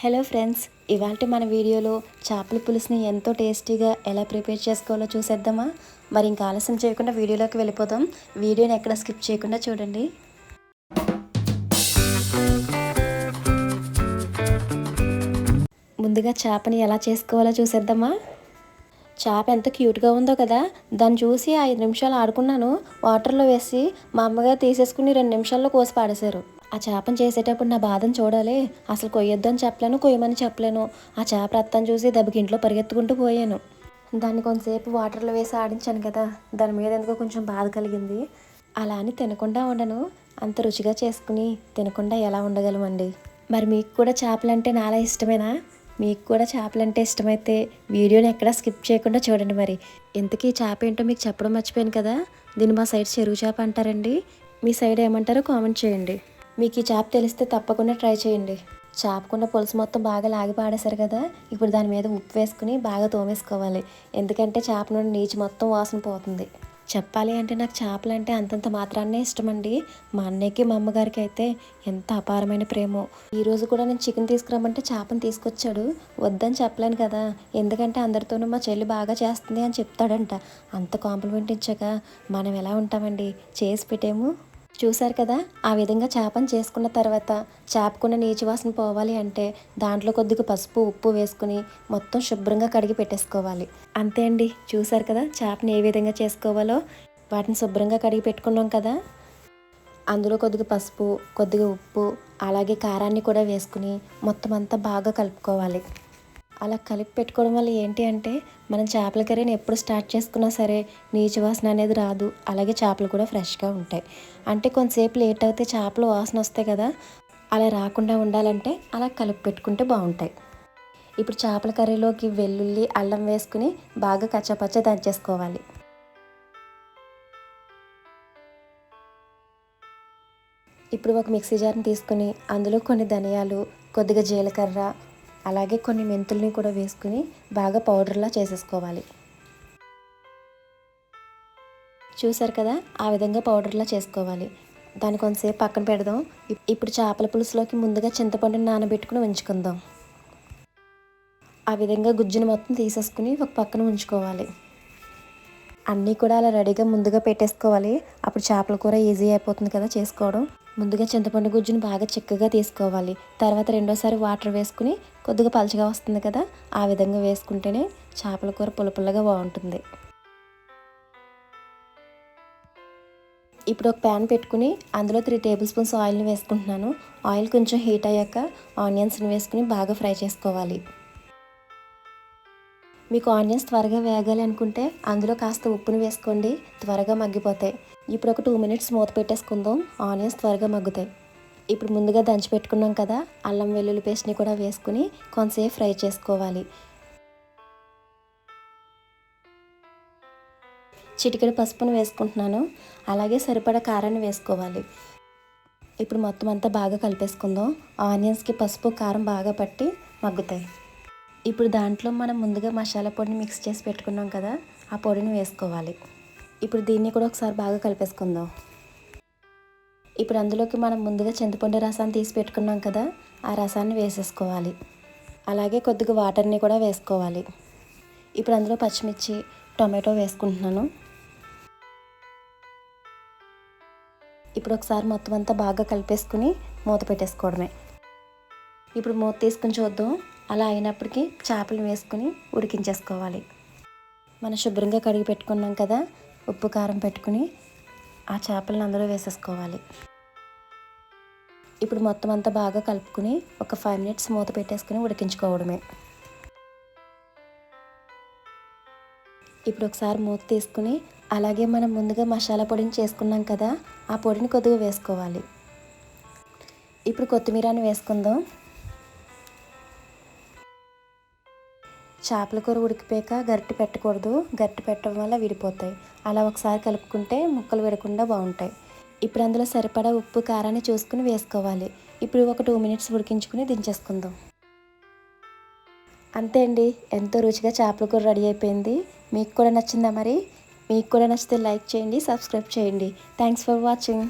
Hello friends ఇవాళ మన వీడియోలో చేపల పులుసుని ఎంతో టేస్టీగా ఎలా ప్రిపేర్ చేసుకోవాలో చూసేద్దామా? మరి ఇంకా ఆలస్యం చేయకుండా వీడియోలోకి వెళ్ళిపోదాం. వీడియోని ఎక్కడ స్కిప్ చేయకుండా చూడండి. ముందుగా చేపని ఎలా చేసుకోవాలో చూసేద్దామా? చేప ఎంత క్యూట్గా ఉందో కదా దాన్ని చూసి ఐదు నిమిషాలు ఆడుకున్నాను. వాటర్లో వేసి మా అమ్మగారు తీసేసుకుని రెండు నిమిషాల్లో కోసి పాడేశారు. ఆ చేపను చేసేటప్పుడు నా బాధను చూడాలి. అసలు కొయ్యొద్దని అని చెప్పలేను కొయ్యమని చెప్పలేను. ఆ చేప రత్తం చూసి దెబ్బకి ఇంట్లో పరిగెత్తుకుంటూ పోయాను. దాన్ని కొంతసేపు వాటర్లో వేసి ఆడించాను కదా. దాని మీద ఎందుకో కొంచెం బాధ కలిగింది. అలా అని తినకుండా ఉండను. అంత రుచిగా చేసుకుని తినకుండా ఎలా ఉండగలమండి? మరి మీకు కూడా చేపలంటే నాలా ఇష్టమేనా? మీకు కూడా చేపలంటే ఇష్టమైతే వీడియోని ఎక్కడా స్కిప్ చేయకుండా చూడండి మరి. ఇంతకీ చేప ఏంటో మీకు చెప్పడం మర్చిపోయాను కదా. దీన్ని మా సైడ్ చెరువు చేప అంటారండి. మీ సైడ్ ఏమంటారో కామెంట్ చేయండి. మీకు ఈ చేప తెలిస్తే తప్పకుండా ట్రై చేయండి. చాపకుండా పులుసు మొత్తం బాగా లాగి పాడేశారు కదా ఇప్పుడు దాని మీద ఉప్పు వేసుకుని బాగా తోమేసుకోవాలి. ఎందుకంటే చేప నుండి నీచు మొత్తం వాసన పోతుంది. చెప్పాలి అంటే నాకు చేపలు అంటే అంతంత మాత్రాన్నే ఇష్టమండి. మా అన్నయ్యకి మా అమ్మగారికి అయితే ఎంత అపారమైన ప్రేమో. ఈరోజు కూడా నేను చికెన్ తీసుకురామంటే చేపను తీసుకొచ్చాడు. వద్దని చెప్పలేను కదా. ఎందుకంటే అందరితోనూ మా చెల్లి బాగా చేస్తుంది అని చెప్తాడంట. అంత కాంప్లిమెంట్ ఇచ్చాక మనం ఎలా ఉంటామండి? చేసి పెట్టేము. చూశారు కదా ఆ విధంగా చేపను చేసుకున్న తర్వాత చేపకున్న నీచు వాసన పోవాలి అంటే దాంట్లో కొద్దిగా పసుపు ఉప్పు వేసుకుని మొత్తం శుభ్రంగా కడిగి పెట్టేసుకోవాలి. అంతే అండి. చూశారు కదా చేపని ఏ విధంగా చేసుకోవాలో? వాటిని శుభ్రంగా కడిగి పెట్టుకున్నాం కదా. అందులో కొద్దిగా పసుపు కొద్దిగా ఉప్పు అలాగే కారాన్ని కూడా వేసుకుని మొత్తం అంతా బాగా కలుపుకోవాలి. అలా కలిపి పెట్టుకోవడం వల్ల ఏంటి అంటే మనం చేపల కర్రీని ఎప్పుడు స్టార్ట్ చేసుకున్నా సరే నీచు వాసన అనేది రాదు. అలాగే చేపలు కూడా ఫ్రెష్గా ఉంటాయి. అంటే కొంతసేపు లేట్ అయితే చేపలు వాసన వస్తాయి కదా అలా రాకుండా ఉండాలంటే అలా కలిపి పెట్టుకుంటే బాగుంటాయి. ఇప్పుడు చేపల కర్రీలోకి వెల్లుల్లి అల్లం వేసుకుని బాగా కచ్చపచ్చ దంచేసుకోవాలి. ఇప్పుడు ఒక మిక్సీ జార్ని తీసుకుని అందులో కొన్ని ధనియాలు కొద్దిగా జీలకర్ర అలాగే కొన్ని మెంతుల్ని కూడా వేసుకుని బాగా పౌడర్లా చేసేసుకోవాలి. చూసారు కదా? ఆ విధంగా పౌడర్లా చేసుకోవాలి. దాన్ని కొంతసేపు పక్కన పెడదాం. ఇప్పుడు చేపల పులుసులోకి ముందుగా చింతపండుని నానబెట్టుకుని ఉంచుకుందాం. ఆ విధంగా గుజ్జుని మొత్తం తీసేసుకుని ఒక పక్కన ఉంచుకోవాలి. అన్నీ కూడా అలా రెడీగా ముందుగా పెట్టేసుకోవాలి. అప్పుడు చేపల కూర ఈజీ అయిపోతుంది కదా చేసుకోవడం. ముందుగా చింతపండు గుజ్జును బాగా చిక్కగా తీసుకోవాలి. తర్వాత రెండోసారి వాటర్ వేసుకుని కొద్దిగా పలచగా వస్తుంది కదా ఆ విధంగా వేసుకుంటేనే చేపల కూర పులపుల్లగా బాగుంటుంది. ఇప్పుడు ఒక ప్యాన్ పెట్టుకుని అందులో త్రీ టేబుల్ స్పూన్స్ ఆయిల్ని వేసుకుంటున్నాను. ఆయిల్ కొంచెం హీట్ అయ్యాక ఆనియన్స్ని వేసుకుని బాగా ఫ్రై చేసుకోవాలి. మీకు ఆనియన్స్ త్వరగా వేగాలి అనుకుంటే అందులో కాస్త ఉప్పుని వేసుకోండి త్వరగా మగ్గిపోతాయి. ఇప్పుడు ఒక టూ మినిట్స్ మూత పెట్టేసుకుందాం ఆనియన్స్ త్వరగా మగ్గుతాయి. ఇప్పుడు ముందుగా దంచి పెట్టుకున్నాం కదా అల్లం వెల్లుల్లి పేస్ట్ని కూడా వేసుకుని కొంతసేపు ఫ్రై చేసుకోవాలి. చిటికెడు పసుపును వేసుకుంటున్నాను అలాగే సరిపడా కారాన్ని వేసుకోవాలి. ఇప్పుడు మొత్తం అంతా బాగా కలిపేసుకుందాం. ఆనియన్స్కి పసుపు కారం బాగా పట్టి మగ్గుతాయి. ఇప్పుడు దాంట్లో మనం ముందుగా మసాలా పొడిని మిక్స్ చేసి పెట్టుకున్నాం కదా ఆ పొడిని వేసుకోవాలి. ఇప్పుడు దీన్ని కూడా ఒకసారి బాగా కలిపేసుకుందాం. ఇప్పుడు అందులోకి మనం ముందుగా చింతపండు రసాన్ని తీసి పెట్టుకున్నాం కదా ఆ రసాన్ని వేసేసుకోవాలి. అలాగే కొద్దిగా వాటర్ని కూడా వేసుకోవాలి. ఇప్పుడు అందులో పచ్చిమిర్చి టొమాటో వేసుకుంటున్నాను. ఇప్పుడు ఒకసారి మొత్తం అంతా బాగా కలిపేసుకుని మూత పెట్టేసుకోవడమే. ఇప్పుడు మూత తీసుకుని చూద్దాం. అలా అయినప్పటికీ చేపలు వేసుకుని ఉడికించేసుకోవాలి. మనం శుభ్రంగా కడిగి పెట్టుకున్నాం కదా ఉప్పు కారం పెట్టుకుని ఆ చేపలను అందులో వేసేసుకోవాలి. ఇప్పుడు మొత్తం అంతా బాగా కలుపుకుని ఒక ఫైవ్ మినిట్స్ మూత పెట్టేసుకుని ఉడికించుకోవడమే. ఇప్పుడు ఒకసారి మూత తీసుకుని అలాగే మనం ముందుగా మసాలా పొడిని చేసుకున్నాం కదా ఆ పొడిని కొద్దిగా వేసుకోవాలి. ఇప్పుడు కొత్తిమీరని వేసుకుందాం. చేపల కూర ఉడికిపోయాక గరిటె పెట్టకూడదు. గరిటె పెట్టడం వల్ల విడిపోతాయి. అలా ఒకసారి కలుపుకుంటే ముక్కలు విడకుండా బాగుంటాయి. ఇప్పుడు అందులో సరిపడా ఉప్పు కారాన్ని చూసుకుని వేసుకోవాలి. ఇప్పుడు ఒక టూ మినిట్స్ ఉడికించుకుని దించేసుకుందాం. అంతే అండి. ఎంతో రుచిగా చేపల కూర రెడీ అయిపోయింది. మీకు కూడా నచ్చిందా మరి? మీకు కూడా నచ్చితే లైక్ చేయండి సబ్స్క్రైబ్ చేయండి. Thanks for watching.